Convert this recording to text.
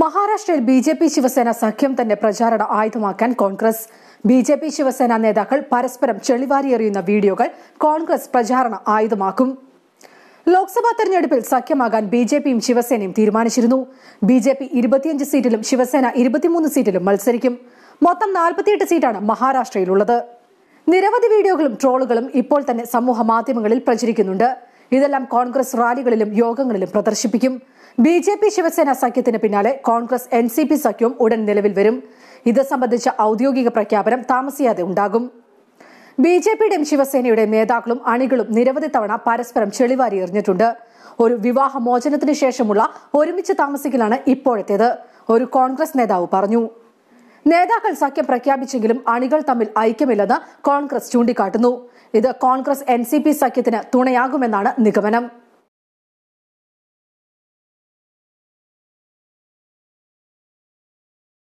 മഹാരാഷ്ട്രയിൽ B J P Shiv Sena സഖ്യം തന്നെ പ്രചാരണ ആയുധമാക്കാൻ Congress. B J P Shiv Sena നേതാക്കൾ പരസ്പരം ചെളിവാരിയെറിയുന്ന വീഡിയോകൾ കോൺഗ്രസ് പ്രചാരണ ആയുധമാക്കും. ലോക്സഭാ തെരഞ്ഞെടുപ്പിൽ സഖ്യമാകാൻ ബി ജെ പിയും ശിവസേനയും തീരുമാനിച്ചിരുന്നു. ബി ജെ പി ഇരുപത്തിയഞ്ച് സീറ്റിലും ശിവസേന ഇരുപത്തിമൂന്ന് സീറ്റിലും മത്സരിക്കും. മൊത്തം നാൽപ്പത്തിയെട്ട് സീറ്റാണ് മഹാരാഷ്ട്രയിലുള്ളത്. നിരവധി വീഡിയോകളും ട്രോളുകളും ഇപ്പോൾ തന്നെ സമൂഹ മാധ്യമങ്ങളിൽ പ്രചരിക്കുന്നുണ്ട്. ഇതെല്ലാം കോൺഗ്രസ് റാലികളിലും യോഗങ്ങളിലും പ്രദർശിപ്പിക്കും. ബി ജെ പി ശിവസേന സഖ്യത്തിന് പിന്നാലെ കോൺഗ്രസ് എൻ സി പി സഖ്യവും ഉടൻ നിലവിൽ വരും. ഇത് സംബന്ധിച്ച ഔദ്യോഗിക പ്രഖ്യാപനം താമസിയാതെ ഉണ്ടാകും. ബി ജെ പിയുടെയും ശിവസേനയുടെയും നേതാക്കളും അണികളും നിരവധി തവണ പരസ്പരം ചെളിവാരി എറിഞ്ഞിട്ടുണ്ട്. ഒരു വിവാഹ മോചനത്തിന് ശേഷമുള്ള ഒരുമിച്ച് താമസിക്കലാണ് ഇപ്പോഴത്തേത് ഒരു കോൺഗ്രസ് നേതാവ് പറഞ്ഞു. നേതാക്കൾ സഖ്യം പ്രഖ്യാപിച്ചെങ്കിലും അണികൾ തമ്മിൽ ഐക്യമില്ലെന്ന് കോൺഗ്രസ് ചൂണ്ടിക്കാട്ടുന്നു. ഇത് കോൺഗ്രസ് എൻ സി പി സഖ്യത്തിന് തുണയാകുമെന്നാണ് നിഗമനം.